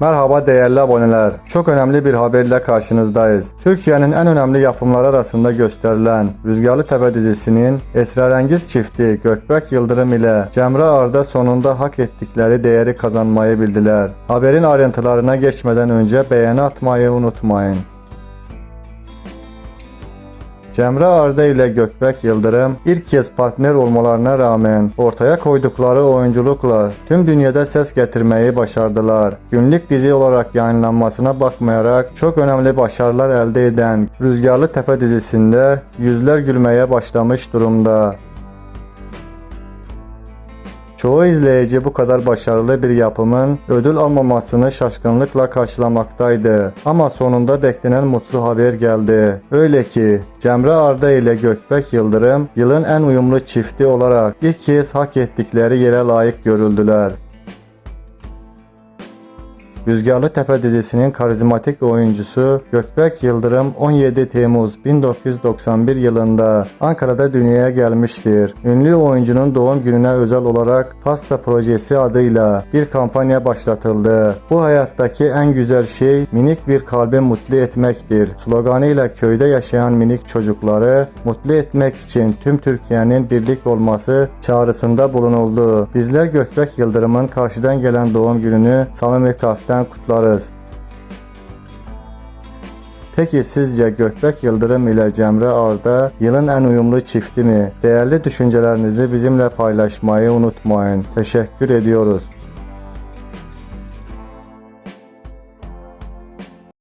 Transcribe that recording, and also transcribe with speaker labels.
Speaker 1: Merhaba değerli aboneler. Çok önemli bir haberle karşınızdayız. Türkiye'nin en önemli yapımları arasında gösterilen Rüzgarlı Tepe dizisinin esrarengiz çifti Gökbek Yıldırım ile Cemre Arda sonunda hak ettikleri değeri kazanmayı bildiler. Haberin ayrıntılarına geçmeden önce beğeni atmayı unutmayın. Cemre Arda ile Gökbek Yıldırım ilk kez partner olmalarına rağmen ortaya koydukları oyunculukla tüm dünyada ses getirmeyi başardılar. Günlük dizi olarak yayınlanmasına bakmayarak çok önemli başarılar elde eden Rüzgarlı Tepe dizisinde yüzler gülmeye başlamış durumda. Çoğu izleyici bu kadar başarılı bir yapımın ödül almamasını şaşkınlıkla karşılamaktaydı. Ama sonunda beklenen mutlu haber geldi. Öyle ki Cemre Arda ile Gökbek Yıldırım yılın en uyumlu çifti olarak ilk kez hak ettikleri yere layık görüldüler. Rüzgarlı Tepe dizisinin karizmatik oyuncusu Gökbek Yıldırım 17 Temmuz 1991 yılında Ankara'da dünyaya gelmiştir. Ünlü oyuncunun doğum gününe özel olarak Pasta Projesi adıyla bir kampanya başlatıldı. Bu hayattaki en güzel şey minik bir kalbi mutlu etmektir. Sloganıyla köyde yaşayan minik çocukları mutlu etmek için tüm Türkiye'nin birlik olması çağrısında bulunuldu. Bizler Gökbek Yıldırım'ın karşıdan gelen doğum gününü samimi kalpten kutlarız. Peki sizce Gökbek Yıldırım ile Cemre Arda yılın en uyumlu çifti mi? Değerli düşüncelerinizi bizimle paylaşmayı unutmayın. Teşekkür ediyoruz.